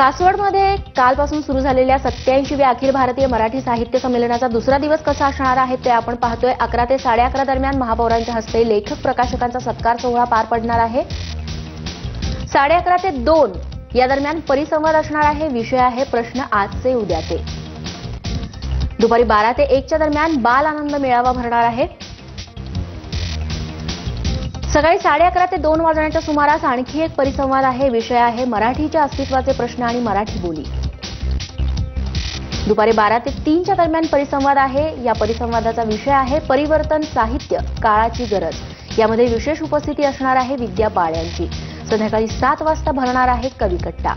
सासवडमध्ये कालपासून सुरू झालेल्या सत्याऐंशीव्या अखिल भारतीय मराठी साहित्य संमेलनाचा दुसरा दिवस कसा असणार आहे ते आपण पाहतोय. अकरा ते साडे अकरा दरम्यान महापौरांच्या हस्ते लेखक प्रकाशकांचा सत्कार सोहळा पार पडणार आहे. साडे अकरा ते दोन या दरम्यान परिसंवाद असणार आहे. विषय आहे प्रश्न आजचे उद्याचे. दुपारी बारा ते एकच्या दरम्यान बाल आनंद मेळावा भरणार आहे. सकाळी साडे अकरा ते दोन वाजण्याच्या सुमारास आणखी एक परिसंवाद आहे. विषय आहे मराठीच्या अस्तित्वाचे प्रश्न आणि मराठी बोली. दुपारी बारा ते तीनच्या दरम्यान परिसंवाद आहे. या परिसंवादाचा विषय आहे परिवर्तन साहित्य काळाची गरज. यामध्ये विशेष उपस्थिती असणार आहे विद्या बाळ यांची संध्याकाळी सात वाजता भरणार आहे कविकट्टा.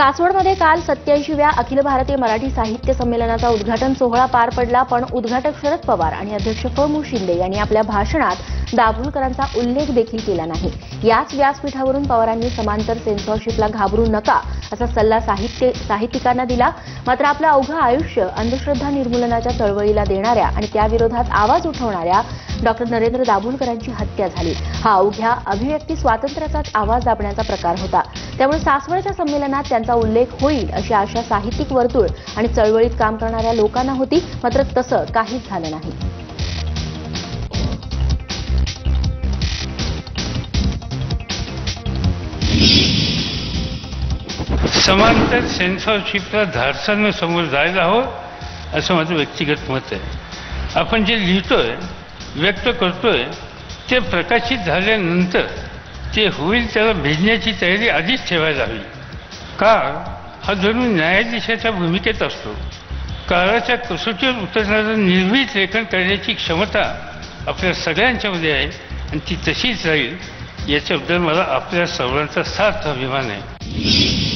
सासवडमध्ये काल सत्याऐंशीव्या अखिल भारतीय मराठी साहित्य संमेलनाचा उद्घाटन सोहळा पार पडला पण उद्घाटक शरद पवार आणि अध्यक्ष फ शिंदे यांनी आपल्या भाषणात दाभोलकरांचा उल्लेख देखील केला नाही. याच व्यासपीठावरून पवारांनी समांतर सेन्सॉरशिपला घाबरू नका असा सल्ला साहित्य साहित्यिकांना दिला. मात्र आपलं अवघं आयुष्य अंधश्रद्धा निर्मूलनाच्या चळवळीला देणाऱ्या आणि त्याविरोधात आवाज उठवणाऱ्या डॉक्टर नरेंद्र दाभोलकरांची हत्या झाली. हा अवघ्या अभिव्यक्ती स्वातंत्र्याचाच आवाज दाबण्याचा प्रकार होता. त्यामुळे सासवडच्या संमेलनात त्यांचा उल्लेख होईल अशी आशा साहित्यिक वर्तुळ आणि चळवळीत काम करणाऱ्या लोकांना होती मात्र तसं काहीच झालं नाही. समांतर सेन्सॉरशिपला धाडसानं समोर जायला हवं असं माझं व्यक्तिगत मत आहे. आपण जे लिहितोय व्यक्त करतोय ते प्रकाशित झाल्यानंतर ते होईल त्याला भेजण्याची तयारी आधीच ठेवायला हवी. काळ हा जणू न्यायाधीशाच्या भूमिकेत असतो. काळाच्या कसोटीवर उतरणारं निर्भीत लेखन करण्याची क्षमता आपल्या सगळ्यांच्यामध्ये आहे आणि ती तशीच राहील याच्याबद्दल मला आपल्या सर्वांचा सार्थ अभिमान आहे.